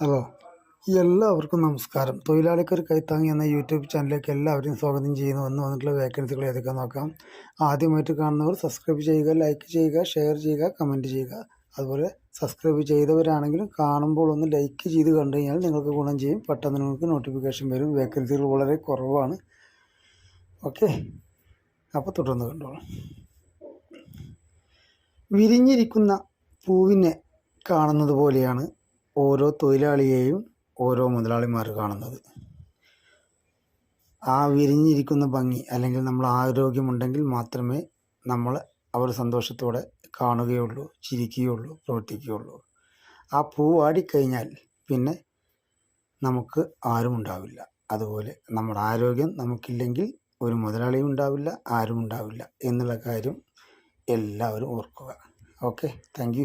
Hello എല്ലാവർക്കും നമസ്കാരം. തൊഴിലാളിക്ക് ഒരു കൈത്താങ്ങി എന്ന യൂട്യൂബ് ചാനലിലേക്ക് എല്ലാവരെയും സ്വാഗതം ചെയ്യുന്നു. വന്ന് വന്നിട്ടുള്ള വേക്കൻസികൾ ഏതൊക്കെ നോക്കാം. ആദ്യമായിട്ട് കാണുന്നവർ സബ്സ്ക്രൈബ് ചെയ്യുക ലൈക്ക് ചെയ്യുക ഷെയർ ചെയ്യുക കമന്റ് ചെയ്യുക. അതുപോലെ സബ്സ്ക്രൈബ് ചെയ്തവരാണെങ്കിലും കാണുമ്പോൾ ഒന്ന് ലൈക്ക് ചെയ്ത് കണ്ടു കഴിഞ്ഞാൽ നിങ്ങൾക്ക് ഗുണം ചെയ്യും. പെട്ടെന്ന് നിങ്ങൾക്ക് നോട്ടിഫിക്കേഷൻ വരും. വേക്കൻസികൾ വളരെ കുറവാണ്. ഓക്കെ അപ്പോൾ തുടർന്ന് കണ്ടോളാം. വിരിഞ്ഞിരിക്കുന്ന പൂവിനെ കാണുന്നത് പോലെയാണ് ഓരോ തൊഴിലാളിയെയും ഓരോ മുതലാളിമാർ കാണുന്നത്. ആ വിരിഞ്ഞിരിക്കുന്ന ഭംഗി അല്ലെങ്കിൽ നമ്മൾ ആരോഗ്യമുണ്ടെങ്കിൽ മാത്രമേ നമ്മൾ അവർ സന്തോഷത്തോടെ കാണുകയുള്ളൂ ചിരിക്കുകയുള്ളൂ പ്രവർത്തിക്കുകയുള്ളൂ. ആ പൂ വാടിക്കഴിഞ്ഞാൽ പിന്നെ നമുക്ക് ആരും ഉണ്ടാവില്ല. അതുപോലെ നമ്മുടെ ആരോഗ്യം നമുക്കില്ലെങ്കിൽ ഒരു മുതലാളിയും ഉണ്ടാവില്ല ആരും ഉണ്ടാവില്ല എന്നുള്ള കാര്യം എല്ലാവരും ഓർക്കുക. Okay thank